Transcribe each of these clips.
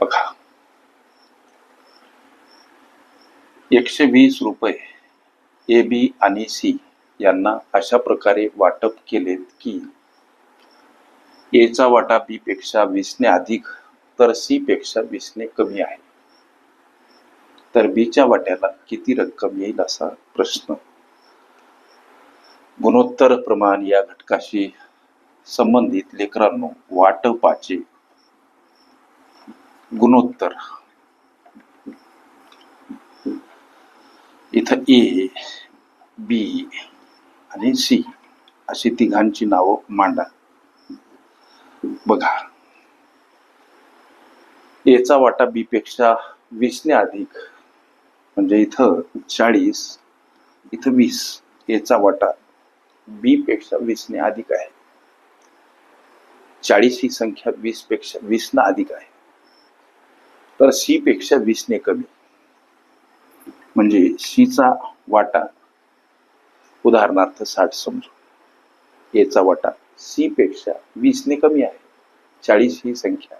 बघा. एकशे वीस रुपये ए बी आणि सी यांना अशा प्रकारे वाटप केलेत की एचा वाटा बी पेक्षा वीसने अधिक तर सी पेक्षा वीसने कमी आहे. तर बीच्या वाट्याला किती रक्कम येईल असा प्रश्न. गुणोत्तर प्रमाण या घटकाशी संबंधित लेकरांनो वाटपाचे गुणोत्तर. इथं ए बी आणि सी अशी तिघांची नावं मांडा. बघा. एचा वाटा बी पेक्षा वीसने अधिक म्हणजे इथं चाळीस इथं वीस. एचा वाटा बी पेक्षा वीसने अधिक आहे. चाळीस ही संख्या वीसपेक्षा वीसना अधिक आहे. तर सी पेक्षा वीसने कमी. म्हणजे सीचा वाटा उदाहरणार्थ साठ समजू. एचा वाटा सी पेक्षा वीसने कमी आहे. चाळीस ही संख्या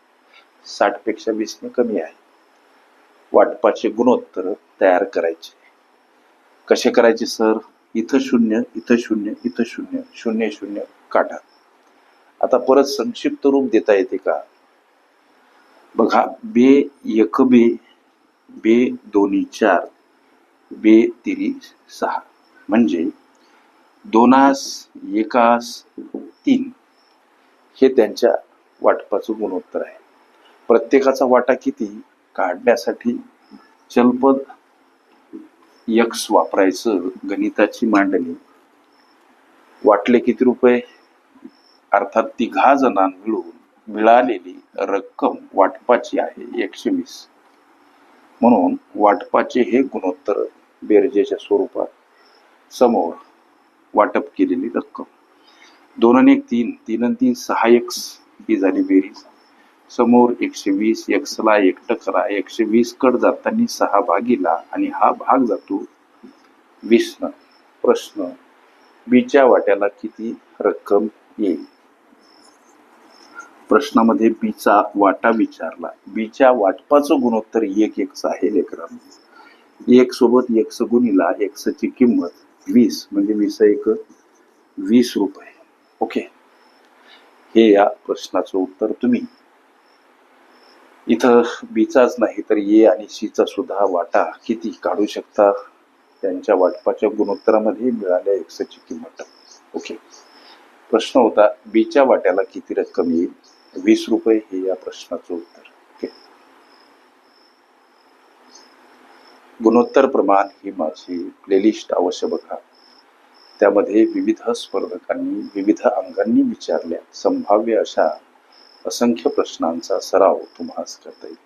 साठपेक्षा वीसने कमी आहे. वाटपाचे गुणोत्तर तयार करायचे. कसे करायचे सर? इथं शून्य इथं शून्य इथं शून्य शून्य शून्य काढा. आता परत संक्षिप्त रूप देता येते का? बघा बे एक बे बे दोन्ही चार बे तिरी सहा. म्हणजे दोनास एकास तीन. हे त्यांच्या वाटपाचं गुणोत्तर आहे. प्रत्येकाचा वाटा किती? काढण्यासाठी चलपद यक्स वापरायचं गणिताची मांडणी. वाटले किती रुपये? अर्थात तिघा जणां मिळून मिळालेली रक्कम वाटपाची आहे एकशे वीस. म्हणून वाटपाचे हे गुणोत्तर बेरजेच्या स्वरूपात समोर वाटप केलेली रक्कम. दोन आणि एक तीन तीन आणि तीन सहा एक्स ही झाली बेरीज. समोर एकशे वीस एक्सला एकटं करा एकशे वीस कट जाताना सहा भागीला आणि हा भाग जातो वीसनं. प्रश्न बीच्या वाट्याला किती रक्कम येईल? प्रश्नामध्ये बीचा वाटा विचारला. बीच्या वाटपाचं गुणोत्तर एक एकच आहे लेकरांनो एक सोबत एक गुणीला एक्सची किंमत वीस म्हणजे वीस एक वीस रुपये. ओके. हे या प्रश्नाचं उत्तर तुम्ही. इथं बीचाच नाही तर ए आणि सीचा सुद्धा वाटा किती काढू शकता? त्यांच्या वाटपाच्या गुणोत्तरामध्ये मिळाल्या एक्सची किंमत. ओके. प्रश्न होता बीच्या वाट्याला किती रक्कम येईल? वीस रुपये हे या प्रश्नाचं उत्तर. गुणोत्तर प्रमाण ही माझी प्लेलिस्ट अवश्य बघा. त्यामध्ये विविध स्पर्धकांनी विविध अंगांनी विचारल्या. संभाव्य अशा असंख्य प्रश्नांचा सराव तुम्हाला करता येईल.